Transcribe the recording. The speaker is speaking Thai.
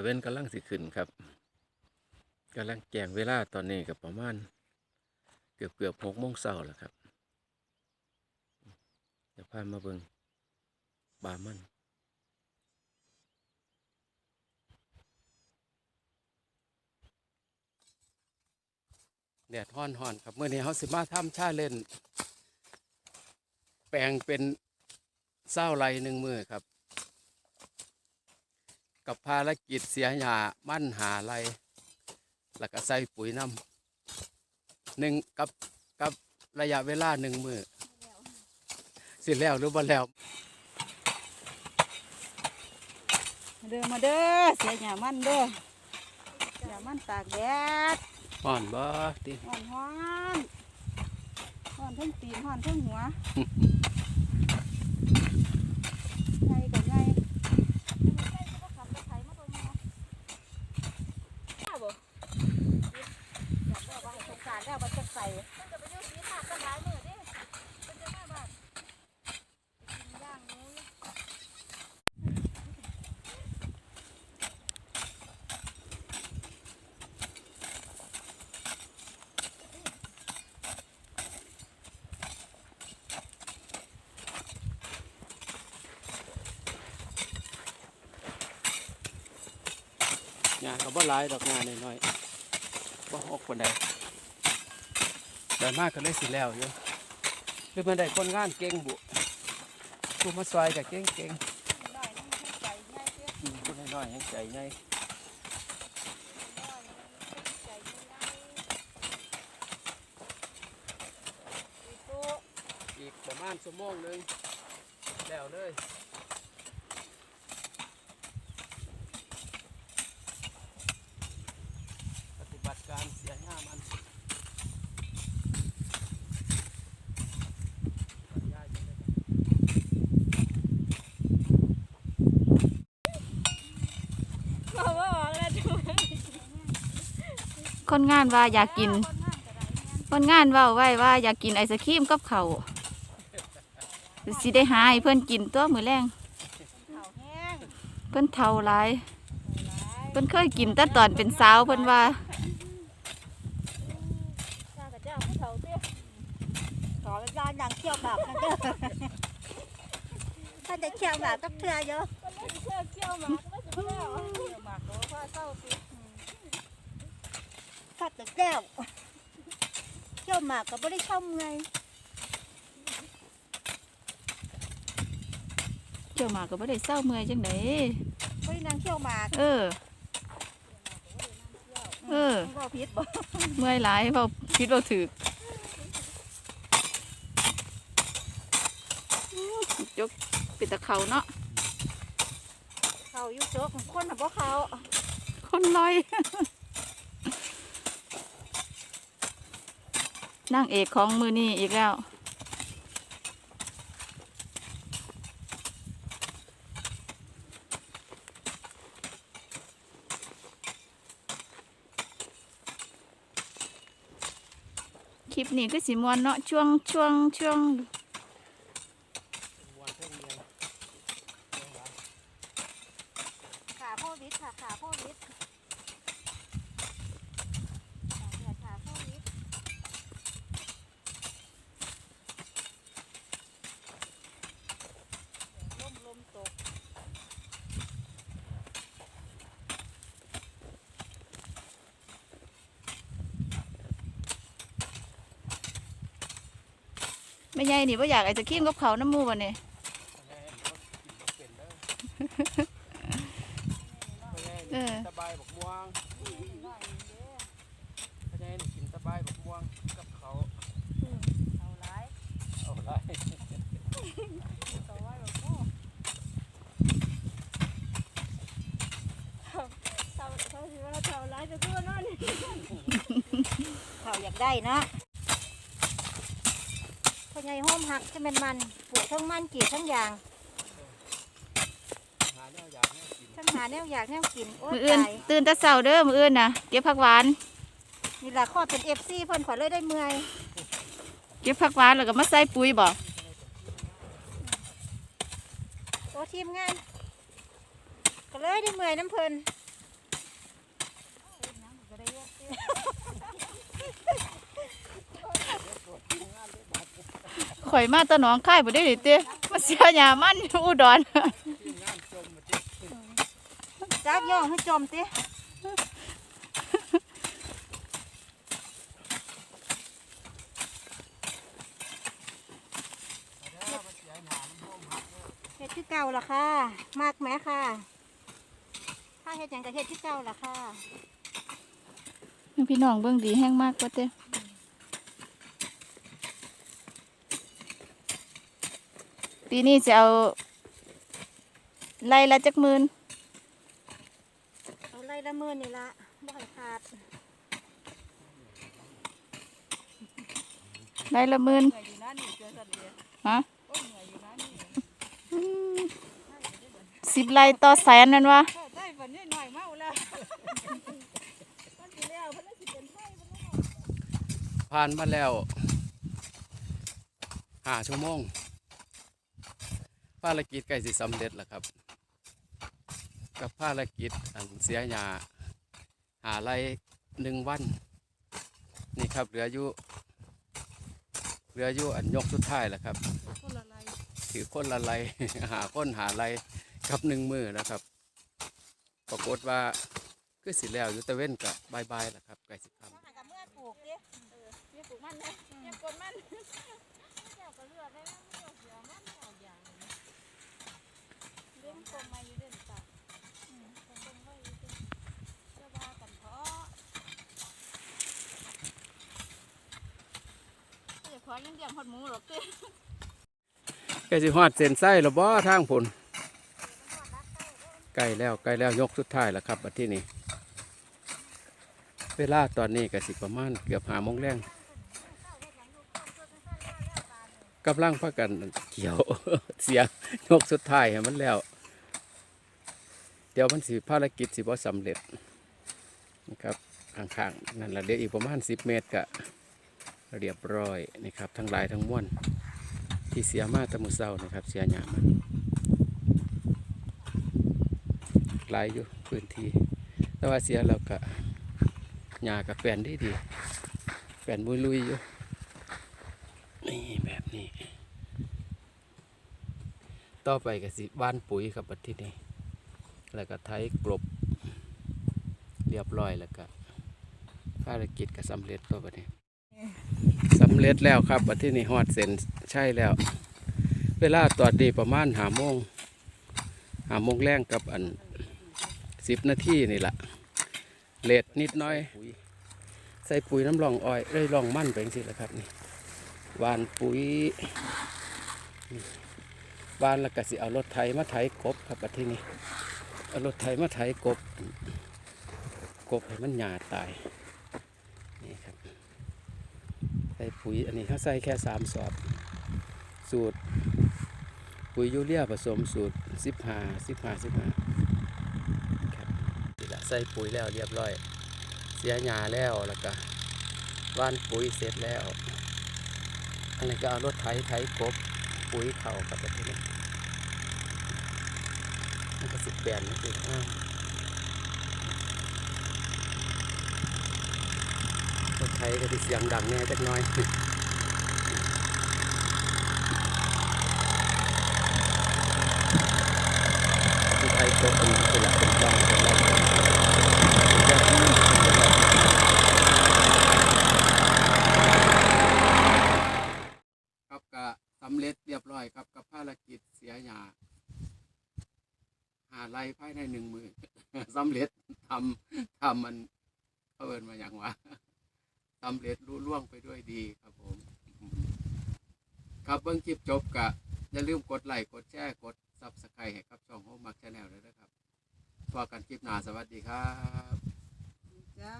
ตะเว้นกำลังสิขึ้นครับกำลังแจงเวลาตอนนี้กับประมาณเกือบเกือบหกโมงเช้าแล้วครับเดี๋ยวพามาเบิงบามันแดดฮ้อนหอนครับเมื่อนี้เขาสิมาทำชาเล่น แปลงเป็นเศร้าไรหนึ่งมือครับ กับภารกิจเสียหยามั่นหาไรแล้วก็ใส่ปุ๋ยน้ำหนึ่งกับกับระยะเวลาหนึ่งมือสิแล้วหรือบ่แล้ว เด้อมาเด้อเสียหยามันเด้อหยามันตากแดดห่อนบ่ติฮ้อนฮ้อนฮ้อนทั้งตีนฮ้อนทั้งหัวไงกับไงแล้วมันจะใส่มันจะไปยุ่งสีขาดกันหลายมือดิมันจะมาบ้านกินย่างหนูอยู่ งานก็บ่หลายดอกงานน้อยๆบ่ออกคนใดได้มากก็เลยสิแล้วอยู่หรือมันได้คนงานเก่งบุผู้มาซอยก็เก่งเก่งได้นั่งให้ใจง่ายเสียๆอืมผู้น้อยๆยังใจใหญ่ใจง่ายอีกตัวอีกประมาณชั่วโมงหนึงแล้วเลยปฏิบัติการเสียหน้ามันย้ายไปเลย บอกว่าออกแล้วดู คนงานว่าอยากกิน คนงานว่าไว้ว่าอยากกินไอศครีมกับเขาสิได้หาให้เพื่อนกินตัวมือแรงเขาแห้งเพื่อนเท่าหลายเพื่อนเคยกินแต่ตอนเป็นสาวเพื่อนว่าข้ากับเจ้าผู้าเตี้ยขอเวลาอย่างเที่ยวแบบนั่นเด้อถ้าจะเที่ยวแบบต้องเที่ยวเยอะเที่ยวเที่ยวมาก็ไม่ถึงแล้วเที่ยวมาก็เศร้าสิ ถ้าจะแก้วเที่ยวหมากก็ไม่ได้ช่อมไงเกี่ยวหมากก็ไม่ได้เศร้าเมื่อยจังไดไม่ได้นางเที่ยวหมากเออ เออก็พิษบ่เมื่อยหลายเบาคิดเบาถือกยกปิดตะเขาเนาะเขาอยู่โจ๊กคนน่ะบ่เขาคนลอย นางเอกของมือนี่อีกแล้ว คลิปนี้ก็สีมวนเนาะช่วงช่วงช่วง มวนเพิ่งเรียน ขาโควิดค่ะขาโควิดขาโควิด ลมลมตก ไม่ใหญ่นี่ว่าอยากไอจะขี้มกับเขาน้ำหมูวันนี้เออสบายบักม่วงพญานี่กินสบายบักม่วงกับเขาเอาหลายเอาไรต่อไว้แบบโอ้เท่าเท่าสิว่าเท่าหลายจะตัวนั่นเขาอยากได้เนาะ พ่อให้อมหักจะเป็นมันปลูกทั้งมันกี่ทั้งอย่างทั้งหาแนวอยากแนวกินอ้มืออื่นตื่นตะเสาเด้อมืออื่นนะเก็บผักหวาน นี่ละข้อเป็นเอฟซีเพิ่นขอเลยได้เมื่อยเก็บผักหวานแล้วก็มาใส่ปุ๋ยบอกโอ้ทีมงานก็เลยได้เมื่อยน้ำเพิ่น ข่อยมาแตะหนองค่ายบ่ได้ดิเต้มาเสียหยามันอยู่อุดรจักย่องให้จมติเฮ็ดที่เก่าล่ะค่ะ มากแม้ค่ะ ถ้าเฮ็ดหยังก็เฮ็ดที่เก่าล่ะค่ะ พี่น้องเบิ่งดีแห้งมากกว่าเต้ ปีนี้จะเอาไล่ละจักหมื่นเอาไล่ละหมื่นนี่ละบ่ให้ขาดไล่ละหมื่นฮะอืมสิบไล่ต่อแสนนั่นวะได้บัดนี้หน่อยเมาแล้วมันสิแล้วเพิ่นสิเป็นไผผ่านมาแล้วห้าชั่วโมง ภารกิจใกล้สิสำเร็จแล้วครับ กับภารกิจอันเสียหยาหาไรหนึ่งวัน นี่ครับเหลืออยู่เหลืออยู่อันยกสุดท้ายแล้วครับถือคนละไรหาคนหาไรกับหนึ่งมือนะครับ ปรากฏว่าคือสิแล้วอยู่ตะเว้นกับบายบายแล้วครับใกล้สิคำ หากับเมื่อปลูกดิเออเมื่อปลูกมันนะเมื่อกดมันเจ้าก็เลือกได้นะเมื่อเสือมันเอาอย่างนี้เลี้ยงกลมมาอยู่เด่นจ้ะอืมกลมไว้อยู่เด่นเสื้อผ้ากันเพาะ เดี๋ยวขอยังเดีหดหมูหรอกเต้ใกล้สิฮอดเส้นไส้แล้วบ่ทางผลใกล้แล้วใกล้แล้วยกสุดท้ายแล้วครับบัดที่นี้เวลาตอนนี้ก็สิประมาณเกือบหาโมงแรงกำลังพักกันเกี่ยวเสียยกสุดท้ายให้มันแล้ว เดี๋ยวมันสิภารกิจสิบ่สำเร็จนะครับข้างๆนั่นละเดี๋ยวอีกประมาณ10เมตรก็ เรียบร้อยนี่ครับ ทั้งหลายทั้งมวลที่เสียมาตะมือเศร้านะครับ เสียหยามันหลายอยู่พื้นที่แต่ว่าเสียแล้วก็หญ้ากับแฟนดีดีแฟนบุยลุยอยู่นี่แบบนี้ ต่อไปก็สิบ้านปุ๋ยครับบัดที่นี้แล้วก็ไถกลบ เรียบร้อยแล้วก็ภารกิจก็สำเร็จตัวบัดนี้ สำเร็จแล้วครับบัดที่นี่ฮอดเส้นใช่แล้ว เวลาตอนนี้ประมาณหาโมงหาโมงแรงกับอันสิบนาทีนี่แหละเลดนิดน้อย ใส่ปุ๋ยน้ำรองอ้อยเอ้ยรองมั่นไปสิแหละครับนี่วานปุ๋ยนี่หวานแล้วก็สิเอารถไถมาไถกบครับบัดที่นี่เอารถไถมาไถกบ กบให้มันหยาตายนี่ครับ ใส่ปุ๋ยอันนี้เขาใส่แค่สามสอบ สูตร ปุ๋ยยูเรียผสมสูตรสิบห้าสิบห้าสิบห้าครับนี่ละใส่ปุ๋ยแล้วเรียบร้อย เสียหญ้าแล้วแล้วก็ว่านปุ๋ยเสร็จแล้วอันนี้ก็เอารถไถไถกบปุ๋ยเข่ากับแบบนี้มันก็สิบแปดนี่คืออ้าว รถไถก็ที่เสียงดังแน่จักน้อยที่ไทยก็เป็นเป็นหลักเป็นร่องเป็นร่องครับก็สำเร็จเรียบร้อยครับกับภารกิจเสียหยาหาไรภายในหนึ่งมือสำเร็จทำทำมันเขาเอินมาอย่างว่า สำเร็จรุ่ล่วงไปด้วยดีครับผม ครับเบิ้งคลิปจบกะอย่าลืมกดไลค์กดแชร์กดซับสไครต์ให้กับช่องโฮมมักชาแนลเลยนะครับพอกันคลิปหน้าสวัสดีครับ จ้า